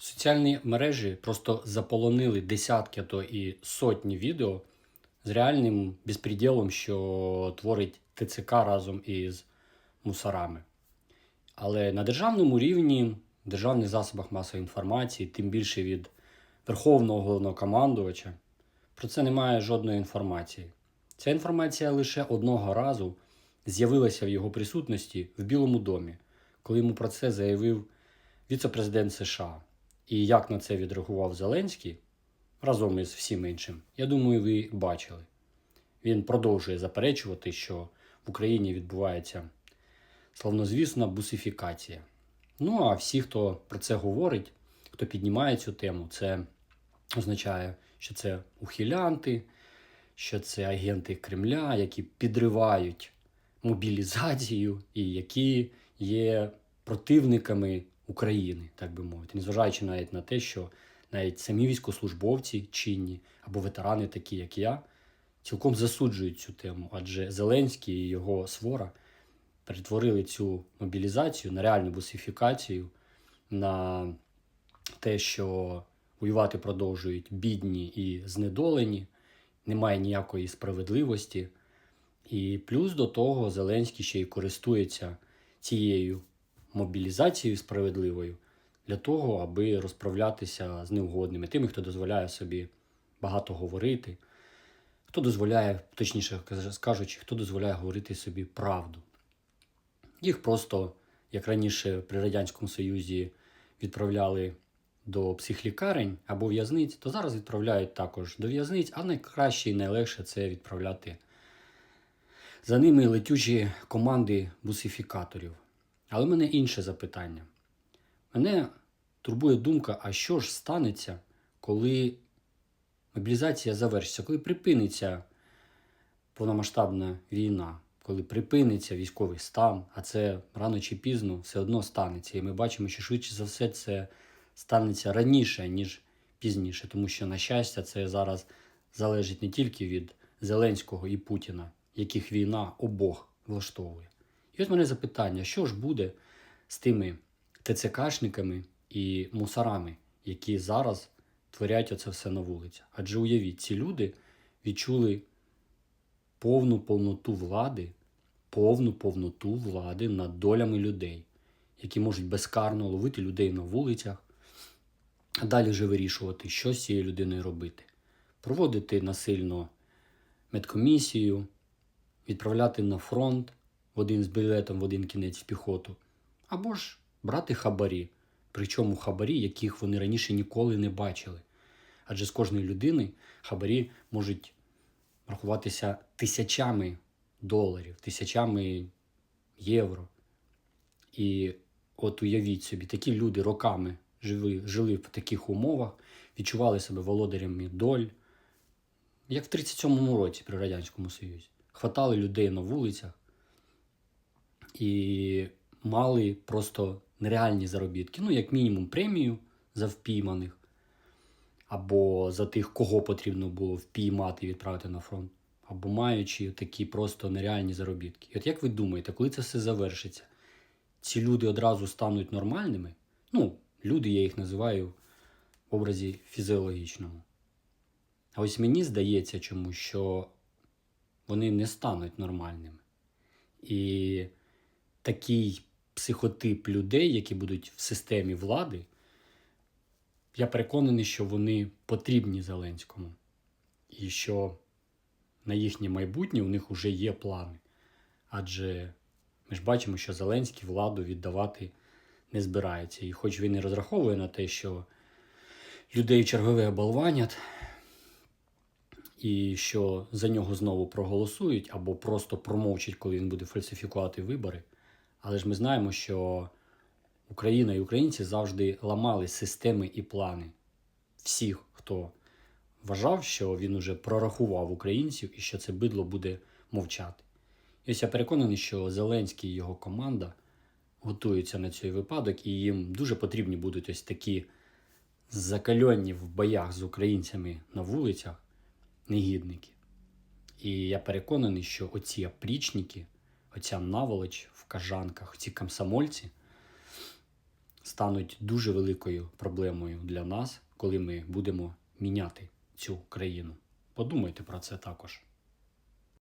Соціальні мережі просто заполонили десятки, а то і сотні відео з реальним безпреділом, що творить ТЦК разом із мусорами. Але на державному рівні, в державних засобах масової інформації, тим більше від Верховного головнокомандувача, про це немає жодної інформації. Ця інформація лише одного разу з'явилася в його присутності в Білому домі, коли йому про це заявив віце-президент США. І як на це відреагував Зеленський разом із всім іншим, я думаю, ви бачили. Він продовжує заперечувати, що в Україні відбувається славнозвісна бусифікація. Ну а всі, хто про це говорить, хто піднімає цю тему, це означає, що це ухилянти, що це агенти Кремля, які підривають мобілізацію і які є противниками України, так би мовити, незважаючи навіть на те, що навіть самі військовослужбовці чинні або ветерани, такі як я, цілком засуджують цю тему, адже Зеленський і його свора перетворили цю мобілізацію на реальну бусифікацію, на те, що воювати продовжують бідні і знедолені, немає ніякої справедливості. І плюс до того Зеленський ще й користується цією мобілізацією справедливою для того, аби розправлятися з неугодними, тими, хто дозволяє собі багато говорити, хто дозволяє, точніше скажучи, хто дозволяє говорити собі правду. Їх просто, як раніше при Радянському Союзі, відправляли до психлікарень або в'язниць, то зараз відправляють також до в'язниць, а найкраще і найлегше це відправляти за ними летючі команди бусифікаторів. Але в мене інше запитання. Мене турбує думка, а що ж станеться, коли мобілізація завершиться, коли припиниться повномасштабна війна, коли припиниться військовий стан, а це рано чи пізно все одно станеться. І ми бачимо, що швидше за все це станеться раніше, ніж пізніше, тому що, на щастя, це зараз залежить не тільки від Зеленського і Путіна, яких війна обох влаштовує. І ось мене запитання: що ж буде з тими ТЦКшниками і мусорами, які зараз творять оце все на вулицях? Адже уявіть, ці люди відчули повну повноту влади, повну повноту влади над долями людей, які можуть безкарно ловити людей на вулицях, а далі вже вирішувати, що з цією людиною робити. Проводити насильно медкомісію, відправляти на фронт один з білетом в один кінець в піхоту, або ж брати хабарі, причому хабарі, яких вони раніше ніколи не бачили. Адже з кожної людини хабарі можуть рахуватися тисячами доларів, тисячами євро. І от уявіть собі, такі люди роками жили, жили в таких умовах, відчували себе володарями доль, як в 37-му році при Радянському Союзі. Хватали людей на вулицях і мали просто нереальні заробітки. Ну, як мінімум, премію за впійманих, або за тих, кого потрібно було впіймати і відправити на фронт, або маючи такі просто нереальні заробітки. І от як ви думаєте, коли це все завершиться, ці люди одразу стануть нормальними? Ну, люди, я їх називаю в образі фізіологічному. А ось мені здається, чому що вони не стануть нормальними. І такий психотип людей, які будуть в системі влади, я переконаний, що вони потрібні Зеленському. І що на їхнє майбутнє у них вже є плани. Адже ми ж бачимо, що Зеленський владу віддавати не збирається. І хоч він і розраховує на те, що людей чергове оболванять, і що за нього знову проголосують або просто промовчать, коли він буде фальсифікувати вибори. Але ж ми знаємо, що Україна і українці завжди ламали системи і плани всіх, хто вважав, що він уже прорахував українців і що це бидло буде мовчати. І ось я переконаний, що Зеленський і його команда готуються на цей випадок, і їм дуже потрібні будуть ось такі закальонні в боях з українцями на вулицях негідники. І я переконаний, що оці опрічники, оця наволоч в кажанках, ці комсомольці стануть дуже великою проблемою для нас, коли ми будемо міняти цю країну. Подумайте про це також.